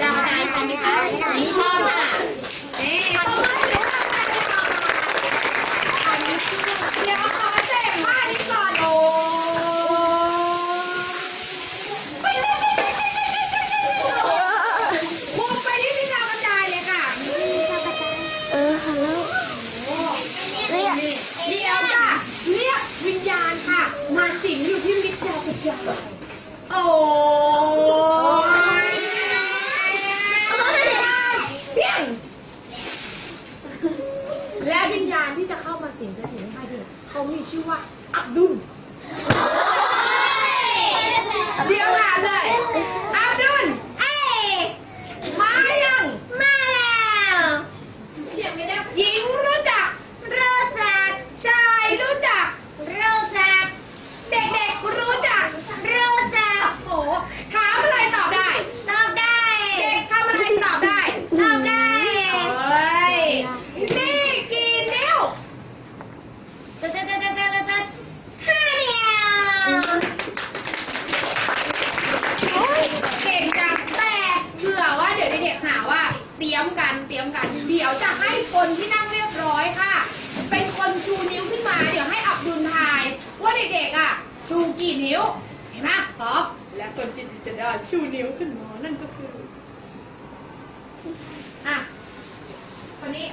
ดาวกระจายใช่ไหมคะนี่พ่อค่ะนี่เดี๋ยวขอเจ๋งมากนี่ก่อนโอ้พุ่งไปที่ที่ดาวกระจายเลยค่ะเออฮัลโหลเรียกเดี๋ยวค่ะเรียกวิญญาณค่ะ มาสิงอยู่ที่มิตรดาวกระจายโอ้ยเพียงและวิญญาณที่จะเข้ามา สิงจะสิงให้ใครดีเขามีชื่อว่าอับดุลเดี๋ยวถามเลย อับดุลเอ้ยมายัง มาแล้ว หญิงรู้จัก รู้จัก ชายรู้จัก รู้จัก เด็กๆรู้จัก รู้จัก โอ้โหถามอะไรตอบได้ ตอบได้ เด็กทำอะไรตอบได้ ตอบได้ เฮ้ย นี่กี่นิ้ว ตึ๊ดตึ๊ดตึ๊ดตึ๊ดตึ๊ดตึ๊ดห้าเดียว เก่งจังแต่เผื่อว่าเดี๋ยวเด็กๆหาว่า เตรียมกันเตรียมกัน เดี๋ยวจะให้ คนที่นั่งเรียบร้อยค่ะ เป็นคนชูนิ้วขึ้นมา เดี๋ยวให้อับดุลทาย ว่าเด็กๆอะ ชูกี่นิ้ว เห็นไหมพร้อมและคนที่จะได้ชูนิ้วขึ้นมานั่นก็คืออะคนนี้